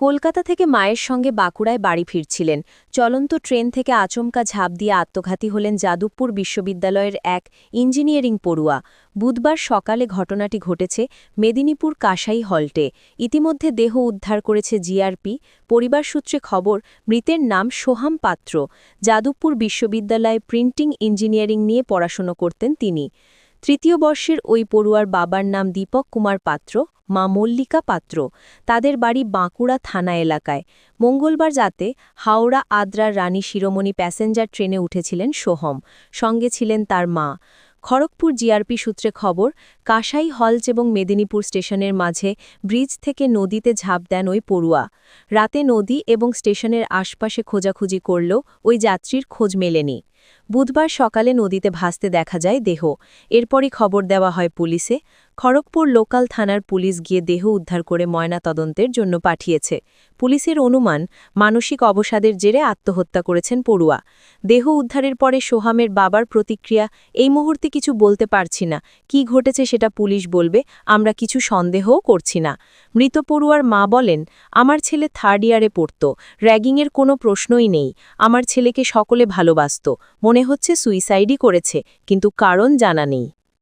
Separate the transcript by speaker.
Speaker 1: কলকাতা থেকে মায়ের সঙ্গে বাঁকুড়ায় বাড়ি ফিরছিলেন। চলন্ত ট্রেন থেকে আচমকা ঝাঁপ দিয়ে আত্মঘাতী হলেন যাদবপুর বিশ্ববিদ্যালয়ের এক ইঞ্জিনিয়ারিং পড়ুয়া। বুধবার সকালে ঘটনাটি ঘটেছে মেদিনীপুর কাসাই হল্টে। ইতিমধ্যে দেহ উদ্ধার করেছে জিআরপি। পরিবার সূত্রে খবর, মৃতের নাম সোহাম পাত্র। যাদবপুর বিশ্ববিদ্যালয়ে প্রিন্টিং ইঞ্জিনিয়ারিং নিয়ে পড়াশোনা করতেন তিনি। তৃতীয় বর্ষের ওই পড়ুয়ার বাবার নাম দীপক কুমার পাত্র, মা মল্লিকা পাত্র। তাদের বাড়ি বাঁকুড়া থানা এলাকায়। মঙ্গলবার রাতে হাওড়া আদ্রার রানী শিরোমণি প্যাসেঞ্জার ট্রেনে উঠেছিলেন সোহম। সঙ্গে ছিলেন তার মা। খড়গপুর জিআরপি সূত্রে খবর, কাসাই হলচ এবং মেদিনীপুর স্টেশনের মাঝে ব্রিজ থেকে নদীতে ঝাঁপ দেন ওই পড়ুয়া। রাতে নদী এবং স্টেশনের আশপাশে খোঁজাখুঁজি করল ওই যাত্রীর খোঁজ মেলেনি। বুধবার সকালে নদীতে ভাসতে দেখা যায় দেহ। এরপরই খবর দেওয়া হয় পুলিশে। খড়গপুর লোকাল থানার পুলিশ গিয়ে দেহ উদ্ধার করে ময়না তদন্তের জন্য পাঠিয়েছে। পুলিশের অনুমান, মানসিক অবসাদের জেরে আত্মহত্যা করেছেন পড়ুয়া। দেহ উদ্ধারের পরে সোহামের বাবার প্রতিক্রিয়া, এই মুহূর্তে কিছু বলতে পারছি না। কি ঘটেছে সেটা পুলিশ বলবে, আমরা কিছু সন্দেহও করছি না। মৃত পড়ুয়ার মা বলেন, আমার ছেলে থার্ড ইয়ারে পড়ত। র্যাগিংয়ের কোনো প্রশ্নই নেই। আমার ছেলেকে সকলে ভালোবাসত। মনে হচ্ছে সুইসাইডই করেছে কিন্তু কারণ জানা নেই।